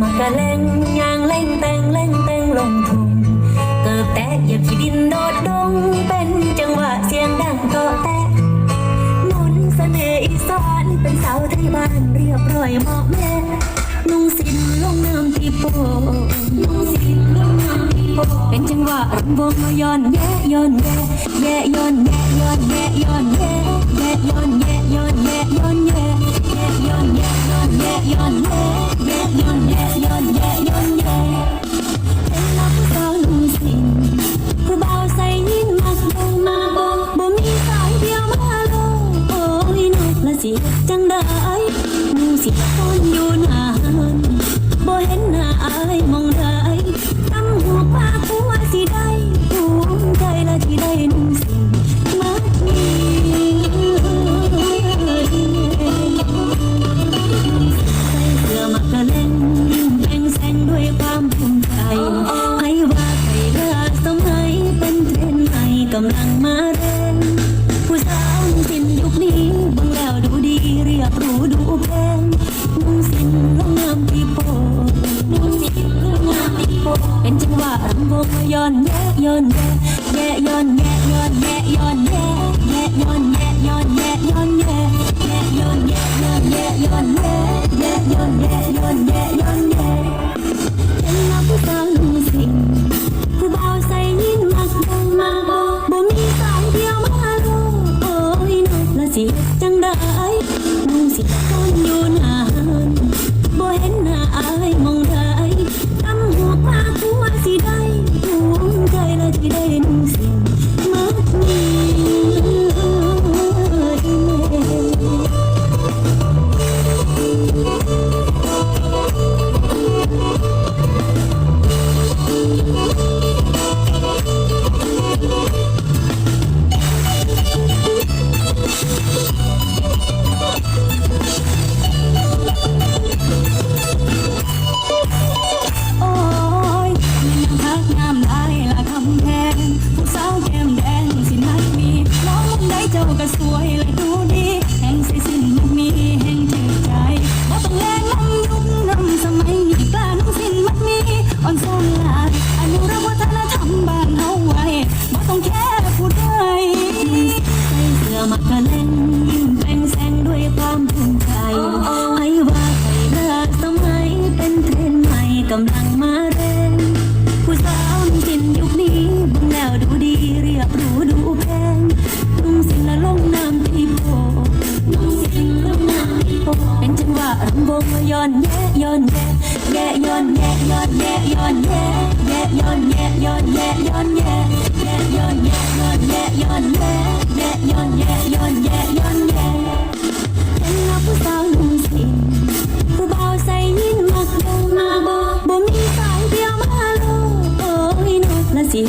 มากะเล่งยางเล่งแตงเล่งแตงลงทุ่งเกิบแตะเหยียบขี้ดินโดดดง เป็นจังหวะเสียงดังเกาแตะมุนเสน่ห์อีสานเป็นสาวไทยบ้านเรียบร้อยเหมาะแม่นุ่งสินลงน้ำที่โปนุ่งสินลงน้ำที่โปเป็นจังหวะรำวงย้อนแย่ย้อนแย่แย่ย้อนแย่ย้อนแย่ย้อนแย่แย่ย้อนแย่ย้อนแย่ย้อนแย่ กำลังมาเรนผู้สาวสิ้นยุคนี้บางแล้วดูดีเรียบรู้ดูแพงนุ่งสิ้นรุ่งงามปีโปนุ่งสิ้นรุ่งงามปีโปเป็นจังหวะรำวงย้อนแย่ย้อนแย่แย่ย้อนแย่ย้อนแย่ rumble yon yeah yon yeah yeah yon yeah yon yeah yon yeah yeah yon yeah yon yeah yon yeah yeah yon yeah yon yeah yon yeah yeah yon yeah yon yeah yon yeah Tên là phút sao lung xì Phút bao say nhìn mặc đồng Bố mi sao tiêu mà lô Ôi nó là gì